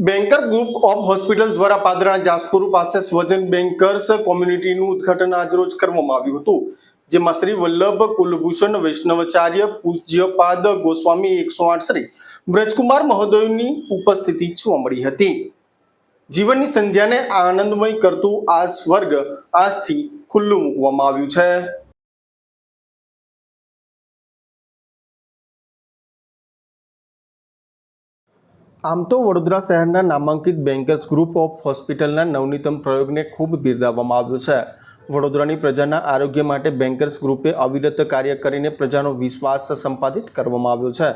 Banker group of hospital દ્વારા પાદરાના જાસપુર પાસે સ્વજન bankers કોમ્યુનિટીનું ઉદ્ઘાટન આજરોજ કરવામાં આવ્યું હતું, જેમાં શ્રી વલ્લભ કુલભૂષણ, વૈષ્ણવાચાર્ય, પૂજ્યપાદ ગોસ્વામી એકસો આઠ, શ્રી વ્રજકુમાર મહોદયની ઉપસ્થિતિ જોવા મળી હતી. જીવનની સંધ્યાને આનંદમય કરતું આ સ્વર્ગ આજથી ખુલ્લું મૂકવામાં આવ્યું છે. આમ તો વડોદરા શહેરના નામાંકિત બેન્કર્સ ગ્રુપ ઓફ હોસ્પિટલના નવનીતમ પ્રયોગને ખૂબ બિરદાવવામાં આવ્યો છે. વડોદરાની પ્રજાના આરોગ્ય માટે બેન્કર્સ ગ્રુપે અવિરત કાર્ય કરીને પ્રજાનો વિશ્વાસ સંપાદિત કરવામાં આવ્યો છે.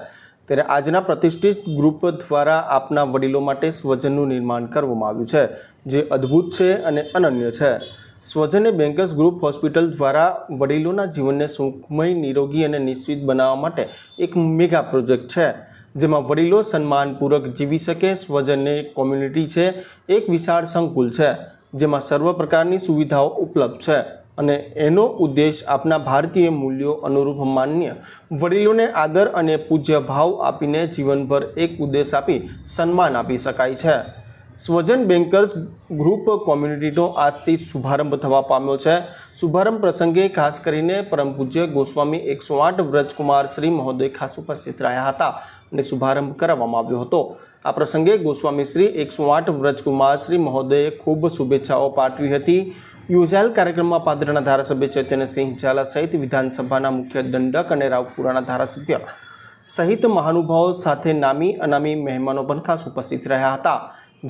ત્યારે આજના પ્રતિષ્ઠિત ગ્રુપ દ્વારા આપના વડીલો માટે સ્વજનનું નિર્માણ કરવામાં આવ્યું છે, જે અદ્ભુત છે અને અનન્ય છે. સ્વજને બેન્કર્સ ગ્રુપ હોસ્પિટલ દ્વારા વડીલોના જીવનને સુખમય, નિરોગી અને નિશ્ચિત બનાવવા માટે એક મેગા પ્રોજેક્ટ છે. જેમાં વડીલો સન્માનપૂર્વક જીવી શકે, સ્વજનને કોમ્યુનિટી છે, એક વિશાળ સંકુલ છે, જેમાં સર્વ પ્રકારની સુવિધાઓ ઉપલબ્ધ છે. અને એનો ઉદ્દેશ આપના ભારતીય મૂલ્યો અનુરૂપ માન્ય વડીલોને આદર અને પૂજ્ય ભાવ આપીને જીવનભર એક ઉદ્દેશ આપી સન્માન આપી શકાય છે. સ્વજન બેન્કર્સ ગ્રુપ કોમ્યુનિટીનો આજથી શુભારંભ થવા પામ્યો છે. શુભારંભ પ્રસંગે ખાસ કરીને પરમ પૂજ્ય ગોસ્વામી એકસો આઠ વ્રજકુમાર શ્રી મહોદય ખાસ ઉપસ્થિત રહ્યા હતા અને શુભારંભ કરાવવામાં આવ્યો હતો. આ પ્રસંગે ગોસ્વામી શ્રી એકસો આઠ વ્રજકુમાર શ્રી મહોદયે ખૂબ શુભેચ્છાઓ પાઠવી હતી. યોજાયેલ કાર્યક્રમમાં પાદરાના ધારાસભ્ય ચૈતન્યસિંહ ઝાલા સહિત વિધાનસભાના મુખ્ય દંડક અને રાવપુરાના ધારાસભ્ય સહિત મહાનુભાવો સાથે નામી અનામી મહેમાનો પણ ખાસ ઉપસ્થિત રહ્યા હતા.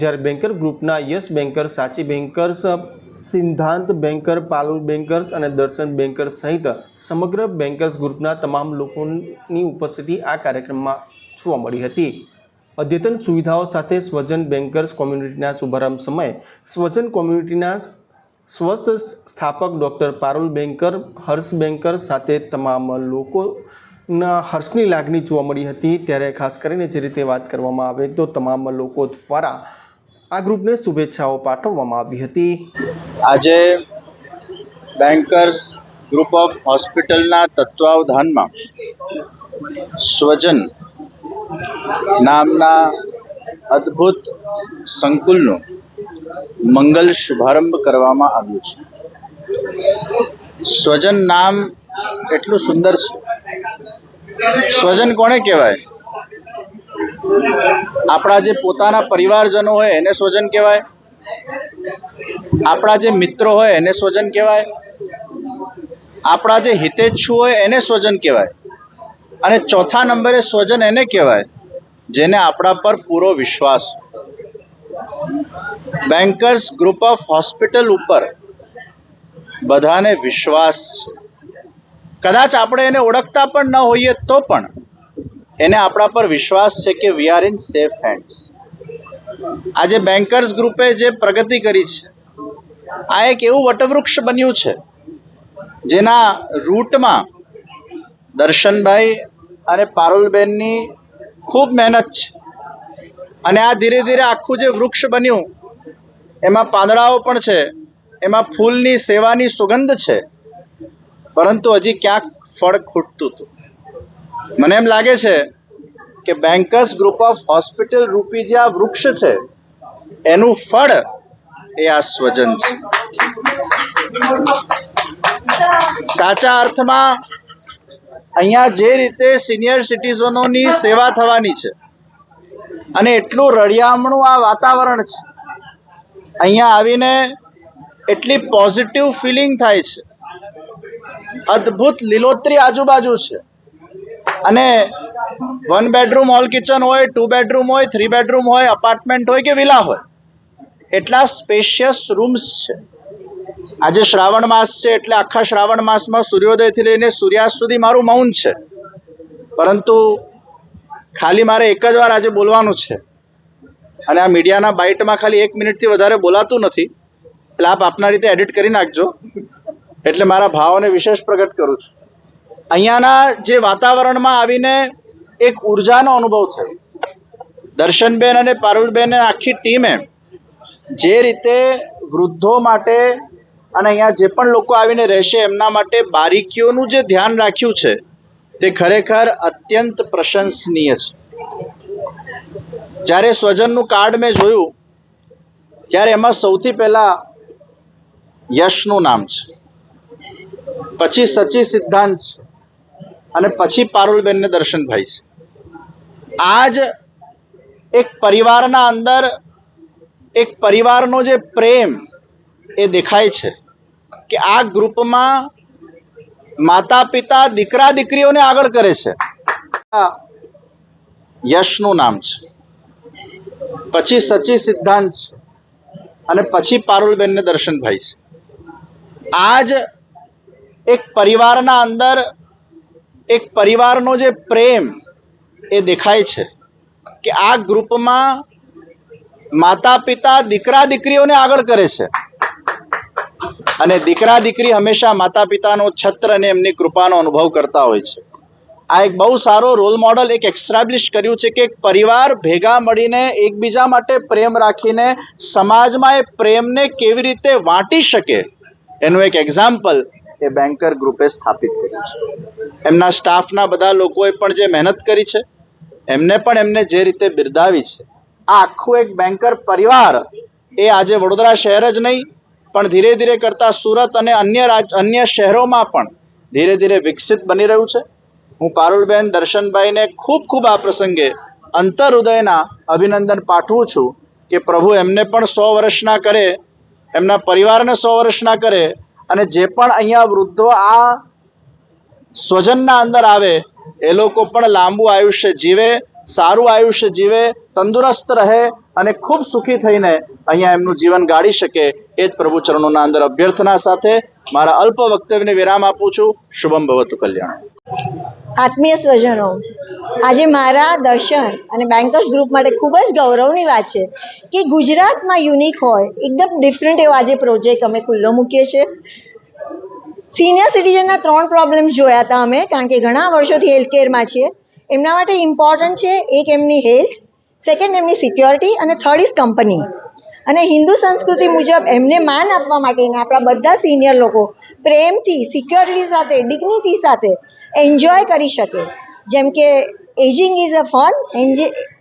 જ્યારે બેન્કર ગ્રુપના Yash Banker Sachi Bankers Siddhant Banker Parul Bankers અને દર્શન બેન્કર સહિત સમગ્ર બેન્કર્સ ગ્રુપના તમામ લોકોની ઉપસ્થિતિ આ કાર્યક્રમમાં જોવા મળી હતી. અદ્યતન સુવિધાઓ સાથે સ્વજન બેન્કર્સ કોમ્યુનિટીના શુભારંભ સમયે સ્વજન કોમ્યુનિટીના સ્વસ્થ સ્થાપક doctor Parul Banker Harsh Banker સાથે તમામ લોકોના હર્ષની લાગણી જોવા મળી હતી. ત્યારે ખાસ કરીને જે રીતે વાત કરવામાં આવે તો તમામ લોકો દ્વારા આ ગ્રુપને શુભેચ્છાઓ પાઠવવામાં આવી હતી. આજે બેન્કર્સ ગ્રુપ ઓફ હોસ્પિટલના તત્વાવધાનમાં સ્વજન નામના અદ્ભુત સંકુલનો મંગલ શુભારંભ કરવામાં આવ્યું છે. સ્વજન નામ એટલું સુંદર છે. સ્વજન કોને કહેવાય? આપણા જે પોતાના પરિવારજનો હોય એને સ્વજન કહેવાય. આપણા જે મિત્રો હોય એને સ્વજન કહેવાય. આપણા જે હિતેચ્છુ હોય એને સ્વજન કહેવાય. અને ચોથા નંબરે સ્વજન એને કહેવાય, જેને આપણા પર પૂરો વિશ્વાસ. બેન્કર્સ ગ્રુપ ઓફ હોસ્પિટલ ઉપર બધાને વિશ્વાસ. કદાચ આપણે એને ઓળખતા પણ ન હોઈએ તો પણ એને આપણા પર વિશ્વાસ છે કે we are in safe hands આજે બેન્કર્સ ગ્રુપે જે પ્રગતિ કરી છે, આ એક એવું વટવૃક્ષ બન્યું છે, જેના રૂટમાં દર્શનભાઈ અને પારુલબેનની ખૂબ મહેનત છે. અને આ ધીરે ધીરે આખું જે વૃક્ષ બન્યું, એમાં પાંદડાઓ પણ છે, એમાં ફૂલની સેવાની સુગંધ છે, પરંતુ હજી ક્યાંક ફળ ખૂટતું હતું. મને એમ લાગે છે કે બેન્કર્સ ગ્રુપ ઓફ હોસ્પિટલ રૂપી જે આ વૃક્ષ છે, એનું ફળ એ આ સ્વજન છે. સાચા અર્થમાં અહીંયા જે રીતે સિનિયર સિટીઝનોની સેવા થવાની છે અને એટલું રળિયામણું આ વાતાવરણ છે, અહીંયા આવીને એટલી પોઝિટિવ ફિલિંગ થાય છે. અદ્ભુત લીલોતરી આજુબાજુ છે. અને વન બેડરૂમ હોલ કિચન હોય ટુ બેડરૂમ હોય થ્રી બેડરૂમ હોય અપાર્ટમેન્ટ હોય કે વિલા હોય, એટલા સ્પેશિયસ રૂમ્સ છે. આજે શ્રાવણ માસ છે એટલે આખા શ્રાવણ માસમાં સૂર્યોદયથી લઈને સૂર્યાસ્ત સુધી મારું મૌન છે. પરંતુ ખાલી મારે એક જ વાર આજે બોલવાનું છે. અને આ મીડિયાના બાઇટમાં ખાલી એક મિનિટથી વધારે બોલાતું નથી. એટલે આપ આપના રીતે એડિટ કરી નાખજો. એટલે મારા ભાવોને વિશેષ પ્રગટ કરું છું. અહીંયાના જે વાતાવરણમાં આવીને એક ઉર્જાનો અનુભવ થયો. દર્શનબેન અને પારુલબેન આખી ટીમે જે રીતે વૃદ્ધો માટે અને અહીંયા જે પણ લોકો આવીને રહેશે એમના માટે બારીકીઓનું જે ધ્યાન રાખ્યું છે, તે ખરેખર અત્યંત પ્રશંસનીય છે. જ્યારે સ્વજનનું કાર્ડ મેં જોયું, ત્યારે એમાં સૌથી પહેલા યશનું નામ છે. પછી સચી સિદ્ધાંત છે. અને પછી પારુલબેનને દર્શન ભાઈ છે. આજ એક પરિવારના અંદર એક પરિવારનો જે પ્રેમ એ દેખાય છે કે આ ગ્રુપમાં માતા પિતા દીકરા દીકરીઓને આગળ કરે છે. યશનું નામ છે. પછી સચી સિદ્ધાંત છે અને પછી પારુલબેનને દર્શનભાઈ છે. આજ એક પરિવારના અંદર એક પરિવારનો જે પ્રેમ એ દેખાય છે કે આ ગ્રુપમાં માતા પિતા દીકરા દીકરીઓને આગળ કરે છે. અને દીકરા દીકરી હંમેશા માતા પિતાનો છત્ર અને એમની કૃપાનો અનુભવ કરતા હોય છે. આ એક બહુ સારો રોલ મોડલ એક એક્સ્ટાબ્લિશ કર્યું છે કે એક પરિવાર ભેગા મળીને એકબીજા માટે પ્રેમ રાખીને સમાજમાં એ પ્રેમને કેવી રીતે વાંટી શકે. એનું એક એક્ઝામ્પલ એ બેન્કર ગ્રુપે સ્થાપિત કર્યું છે. એમના સ્ટાફના બધા લોકોએ પણ જે મહેનત કરી છે, એમને પણ એમને જે રીતે બિરદાવી છે, આ આખું એક બેન્કર પરિવાર એ આજે વડોદરા શહેર જ નહીં, પણ ધીરે ધીરે કરતા સુરત અને અન્ય રાજ, અન્ય શહેરોમાં પણ ધીરે ધીરે વિકસિત બની રહ્યું છે. હું પારુલબેન દર્શનભાઈને ખૂબ ખૂબ આ પ્રસંગે અંતર હૃદયના અભિનંદન પાઠવું છું કે પ્રભુ એમને પણ સો વર્ષના કરે, એમના પરિવારને સો વર્ષના કરે અને જે પણ અહીંયા વૃદ્ધો આ સ્વજનના અંદર આવે, એ લોકો પણ લાંબુ આયુષ્ય જીવે, સારું આયુષ્ય જીવે, તંદુરસ્ત રહે અને ખૂબ સુખી થઈને અહીંયા એમનું જીવન ગાળી શકે એ જ પ્રભુ ચરણોના અંદર અભ્યર્થના સાથે મારા અલ્પ વક્તવ્યને વિરામ આપું છું. શુભમ ભવતુ કલ્યાણ. આત્મીય સ્વજનો, આજે મારા દર્શન અને બેન્કર્સ ગ્રુપ માટે ખૂબ જ ગૌરવની વાત છે કે ગુજરાતમાં યુનિક હોય, એકદમ ડિફરન્ટ એવો આજે પ્રોજેક્ટ અમે ખુલ્લો મૂકીએ છીએ. સિનિયર સિટીઝનના ત્રણ પ્રોબ્લેમ્સ જોયા હતા અમે, કારણ કે ઘણા વર્ષોથી હેલ્થ કેરમાં છીએ. એમના માટે ઇમ્પોર્ટન્ટ છે એક એમની હેલ્થ સેકન્ડ એમની સિક્યોરિટી અને થર્ડ ઇઝ કંપની અને હિન્દુ સંસ્કૃતિ મુજબ એમને માન આપવા માટેના આપણા બધા સિનિયર લોકો પ્રેમથી સિક્યોરિટી સાથે ડિગ્નિટી સાથે એન્જોય કરી શકે. જેમ કે ageing is a fun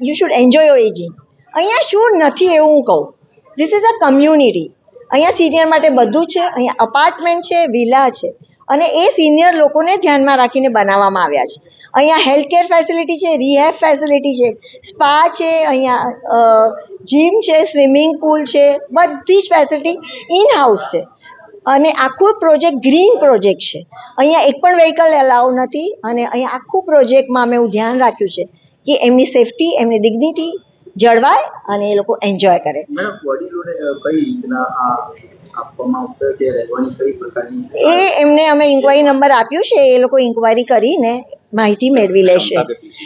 you should enjoy your ageing અહીંયા શું નથી એવું હું કહું. ધીસ ઇઝ અ કમ્યુનિટી અહીંયા સિનિયર માટે બધું છે, અહીંયા અપાર્ટમેન્ટ છે વિલા છે. અને એ સિનિયર લોકોને ધ્યાનમાં રાખીને બનાવવામાં આવ્યા છે. અહીંયા હેલ્થ કેર ફેસિલિટી છે રિહેબ ફેસિલિટી છે સ્પા છે, અહીંયા જીમ છે સ્વિમિંગ પુલ છે, બધી જ ફેસિલિટી ઇન હાઉસ છે. અને આખું પ્રોજેક્ટ ગ્રીન પ્રોજેક્ટ છે. અહીંયા એક પણ વ્હીકલ એલાઉ નથી અને અહીંયા આખું પ્રોજેક્ટમાં અમે એવું ધ્યાન રાખ્યું છે કે એમની સેફટી એમની ડિગ્નિટી જળવાય અને એ લોકો એન્જોય કરે. એ એમને અમે ઇન્ક્વાયરી નંબર આપ્યું છે એ લોકો ઇન્ક્વાયરી કરીને માહિતી મેળવી લેશે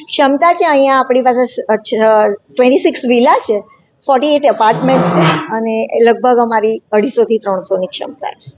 ક્ષમતા છે અહીંયા આપણી પાસે ટ્વેન્ટી સિક્સ વિલા છે ફોર્ટી એટ એપાર્ટમેન્ટ છે અને લગભગ અમારી અઢીસોથી ત્રણસોની ક્ષમતા છે.